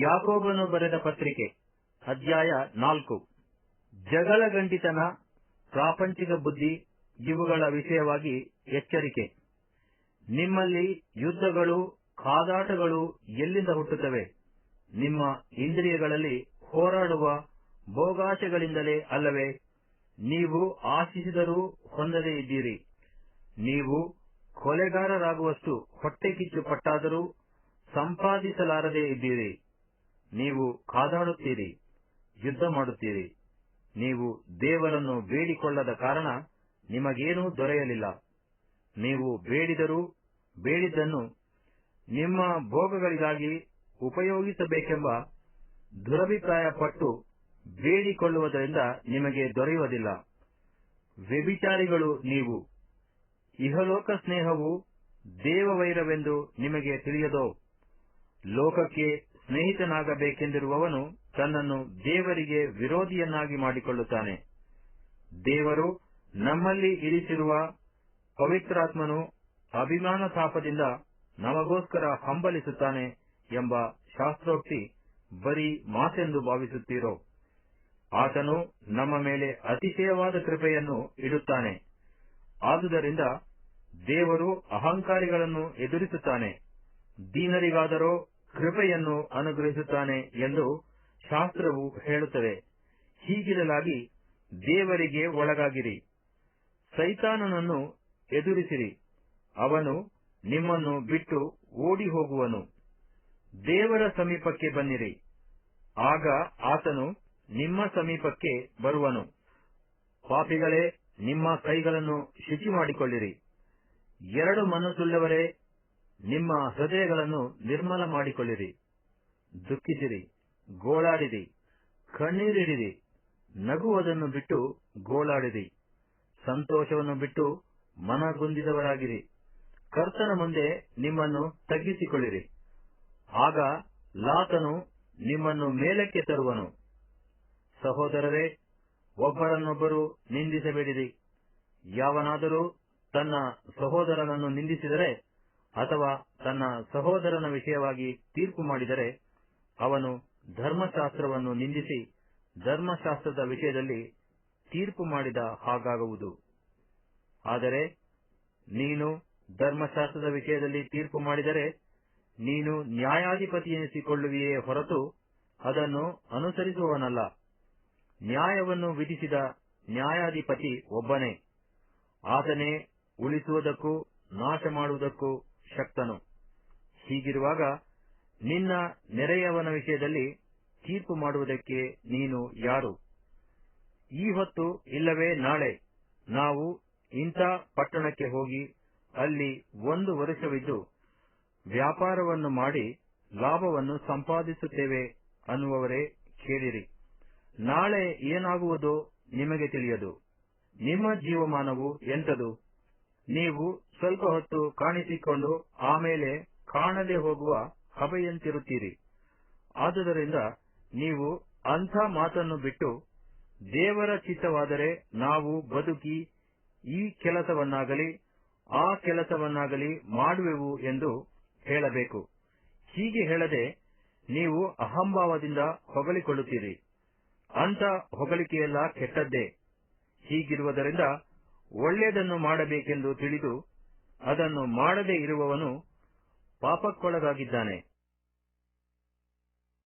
ಯಾಕೋಬನು ಬರೆದ ಪತ್ರಿಕೆ, ಅಧ್ಯಾಯ ನಾಲ್ಕು. ಜಗಳ ಗಂಟಿತನ ಪ್ರಾಪಂಚಿಕ ಬುದ್ಧಿ, ಇವುಗಳ ವಿಷಯವಾಗಿ ಎಚ್ಚರಿಕೆ. ನಿಮ್ಮಲ್ಲಿ ಯುದ್ಧಗಳು, ಕಾದಾಟಗಳು ಎಲ್ಲಿಂದ ಹುಟ್ಟುತ್ತವೆ? ನಿಮ್ಮ ಇಂದ್ರಿಯಗಳಲ್ಲಿ ಹೋರಾಡುವ ಭೋಗಾಶೆಗಳಿಂದಲೇ ಅಲ್ಲವೇ? ನೀವು ಆಶಿಸಿದರೂ ಹೊಂದದೇ ಇದ್ದೀರಿ. ನೀವು ಕೊಲೆಗಾರರಾಗುವಷ್ಟು ಹೊಟ್ಟೆಕಿಚ್ಚು ಪಟ್ಟಾದರೂ ಸಂಪಾದಿಸಲಾರದೇ ಇದ್ದೀರಿ. ನೀವು ಕಾದಾಡುತ್ತೀರಿ, ಯುದ್ಧ ಮಾಡುತ್ತೀರಿ. ನೀವು ದೇವರನ್ನು ಬೇಡಿಕೊಳ್ಳದ ಕಾರಣ ನಿಮಗೇನೂ ದೊರೆಯಲಿಲ್ಲ. ನೀವು ಬೇಡಿದರೂ ಬೇಡಿದ್ದನ್ನು ನಿಮ್ಮ ಭೋಗಗಳಿಗಾಗಿ ಉಪಯೋಗಿಸಬೇಕೆಂಬ ದುರಭಿಪ್ರಾಯ ಪಟ್ಟು ಬೇಡಿಕೊಳ್ಳುವುದರಿಂದ ನಿಮಗೆ ದೊರೆಯುವುದಿಲ್ಲ. ವ್ಯಭಿಚಾರಿಗಳು ನೀವು. ಇಹಲೋಕ ಸ್ನೇಹವು ದೇವವೈರವೆಂದು ನಿಮಗೆ ತಿಳಿಯದೋ? ಲೋಕಕ್ಕೆ ಸ್ನೇಹಿತನಾಗಬೇಕೆಂದಿರುವವನು ತನ್ನನ್ನು ದೇವರಿಗೆ ವಿರೋಧಿಯನ್ನಾಗಿ ಮಾಡಿಕೊಳ್ಳುತ್ತಾನೆ. ದೇವರು ನಮ್ಮಲ್ಲಿ ಇರಿಸಿರುವ ಪವಿತ್ರಾತ್ಮನು ಅಭಿಮಾನ ತಾಪದಿಂದ ನಮಗೋಸ್ಕರ ಹಂಬಲಿಸುತ್ತಾನೆ ಎಂಬ ಶಾಸ್ತ್ರೋಕ್ತಿ ಬರೀ ಮಾತೆಂದು ಭಾವಿಸುತ್ತೀರೋ. ಆತನು ನಮ್ಮ ಮೇಲೆ ಅತಿಶಯವಾದ ಕೃಪೆಯನ್ನು ಇಡುತ್ತಾನೆ. ಆದುದರಿಂದ ದೇವರು ಅಹಂಕಾರಿಗಳನ್ನು ಎದುರಿಸುತ್ತಾನೆ. ದೀನರಿಗಾದರೋ ಕೃಪೆಯನ್ನು ಅನುಗ್ರಹಿಸುತ್ತಾನೆ ಎಂದು ಶಾಸ್ತ್ರವು ಹೇಳುತ್ತದೆ. ಹೀಗಿರಲಾಗಿ ದೇವರಿಗೆ ಒಳಗಾಗಿರಿ. ಸೈತಾನನನ್ನು ಎದುರಿಸಿರಿ. ಅವನು ನಿಮ್ಮನ್ನು ಬಿಟ್ಟು ಓಡಿ ಹೋಗುವನು ದೇವರ ಸಮೀಪಕ್ಕೆ ಬನ್ನಿರಿ. ಆಗ ಆತನು ನಿಮ್ಮ ಸಮೀಪಕ್ಕೆ ಬರುವನು. ಪಾಪಿಗಳೇ, ನಿಮ್ಮ ಕೈಗಳನ್ನು ಶುಚಿ ಮಾಡಿಕೊಳ್ಳಿರಿ ಎರಡು ಮನಸ್ಸುಳ್ಳವರೇ ನಿಮ್ಮ ಹೃದಯಗಳನ್ನು ನಿರ್ಮಲ ಮಾಡಿಕೊಳ್ಳಿರಿ. ದುಃಖಿಸಿರಿ, ಗೋಳಾಡಿರಿ, ಕಣ್ಣೀರಿಡಿರಿ, ನಗುವುದನ್ನು ಬಿಟ್ಟು ಗೋಳಾಡಿರಿ. ಸಂತೋಷವನ್ನು ಬಿಟ್ಟು ಮನಗುಂದಿದವರಾಗಿರಿ. ಕರ್ತನ ಮುಂದೆ ನಿಮ್ಮನ್ನು ತಗ್ಗಿಸಿಕೊಳ್ಳಿರಿ. ಆಗ ಲಾತನು ನಿಮ್ಮನ್ನು ಮೇಲಕ್ಕೆ ತರುವನು. ಸಹೋದರರೇ, ಒಬ್ಬರನ್ನೊಬ್ಬರು ನಿಂದಿಸಬೇಡಿರಿ. ಯಾವನಾದರೂ ತನ್ನ ಸಹೋದರನನ್ನು ನಿಂದಿಸಿದರೆ ಅಥವಾ ತನ್ನ ಸಹೋದರನ ವಿಷಯವಾಗಿ ತೀರ್ಪು ಮಾಡಿದರೆ ಅವನು ಧರ್ಮಶಾಸ್ತ್ರವನ್ನು ನಿಂದಿಸಿ ಧರ್ಮಶಾಸ್ತ್ರದ ವಿಷಯದಲ್ಲಿ ತೀರ್ಪು ಮಾಡಿದ ಹಾಗಾಗುವುದು. ಆದರೆ ನೀನು ಧರ್ಮಶಾಸ್ತ್ರದ ವಿಷಯದಲ್ಲಿ ತೀರ್ಪು ಮಾಡಿದರೆ ನೀನು ನ್ಯಾಯಾಧಿಪತಿಯೆನಿಸಿಕೊಳ್ಳುವಿಯೇ ಹೊರತು ಅದನ್ನು ಅನುಸರಿಸುವವನಲ್ಲ. ನ್ಯಾಯವನ್ನು ವಿಧಿಸಿದ ನ್ಯಾಯಾಧಿಪತಿ ಒಬ್ಬನೇ. ಆತನೇ ಉಳಿಸುವುದಕ್ಕೂ ನಾಶ ಮಾಡುವುದಕ್ಕೂ ಶಕ್ತನು. ಹೀಗಿರುವಾಗ ನಿನ್ನ ನೆರೆಯವನ ವಿಷಯದಲ್ಲಿ ತೀರ್ಪು ಮಾಡುವುದಕ್ಕೆ ನೀನು ಯಾರು? ಈ ಹೊತ್ತು ಇಲ್ಲವೇ ನಾಳೆ. ನಾವು ಇಂಥ ಪಟ್ಟಣಕ್ಕೆ ಹೋಗಿ ಅಲ್ಲಿ ಒಂದು ವರ್ಷವಿದ್ದು ವ್ಯಾಪಾರವನ್ನು ಮಾಡಿ ಲಾಭವನ್ನು ಸಂಪಾದಿಸುತ್ತೇವೆ ಅನ್ನುವವರೇ ಕೇಳಿರಿ. ನಾಳೆ ಏನಾಗುವುದೋ ನಿಮಗೆ ತಿಳಿಯದು. ನಿಮ್ಮ ಜೀವಮಾನವು ಎಂಥದು? ನೀವು ಸ್ವಲ್ಪ ಹೊತ್ತು ಕಾಣಿಸಿಕೊಂಡು ಆಮೇಲೆ ಕಾಣದೆ ಹೋಗುವ ಹಬೆಯಂತಿರುತ್ತೀರಿ. ಆದುದರಿಂದ ನೀವು ಅಂಥ ಮಾತನ್ನು ಬಿಟ್ಟು ದೇವರ ಚಿತ್ತವಾದರೆ ನಾವು ಬದುಕಿ ಈ ಕೆಲಸವನ್ನಾಗಲಿ, ಆ ಕೆಲಸವನ್ನಾಗಲಿ ಮಾಡುವೆವು ಎಂದು ಹೇಳಬೇಕು. ಹೀಗೆ ಹೇಳದೆ ನೀವು ಅಹಂಭಾವದಿಂದ ಹೊಗಳಿಕೊಳ್ಳುತ್ತೀರಿ. ಅಂಥ ಹೊಗಳಿಕೆಯೆಲ್ಲ ಕೆಟ್ಟದ್ದೇ. ಹೀಗಿರುವುದರಿಂದ ಒಳ್ಳೆಯದನ್ನು ಮಾಡಬೇಕೆಂದು ತಿಳಿದು ಅದನ್ನು ಮಾಡದೇ ಇರುವವನು ಪಾಪಕ್ಕೊಳಗಾಗಿದ್ದಾನೆ.